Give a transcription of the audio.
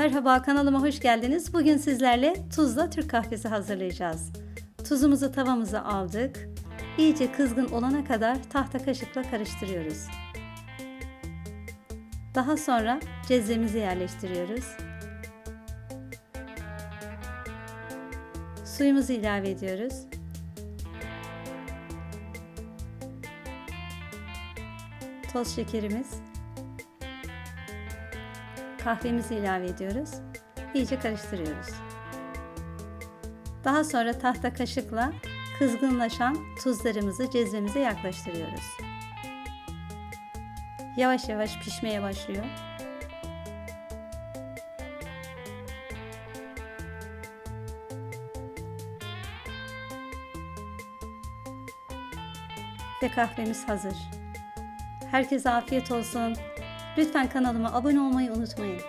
Merhaba kanalıma hoş geldiniz. Bugün sizlerle tuzla Türk kahvesi hazırlayacağız. Tuzumuzu tavamıza aldık. İyice kızgın olana kadar tahta kaşıkla karıştırıyoruz. Daha sonra cezvemizi yerleştiriyoruz. Suyumuzu ilave ediyoruz. Toz şekerimiz. Kahvemizi ilave ediyoruz. İyice karıştırıyoruz. Daha sonra tahta kaşıkla kızgınlaşan tuzlarımızı cezvemize yaklaştırıyoruz. Yavaş yavaş pişmeye başlıyor. Ve kahvemiz hazır. Herkese afiyet olsun. Lütfen kanalıma abone olmayı unutmayın.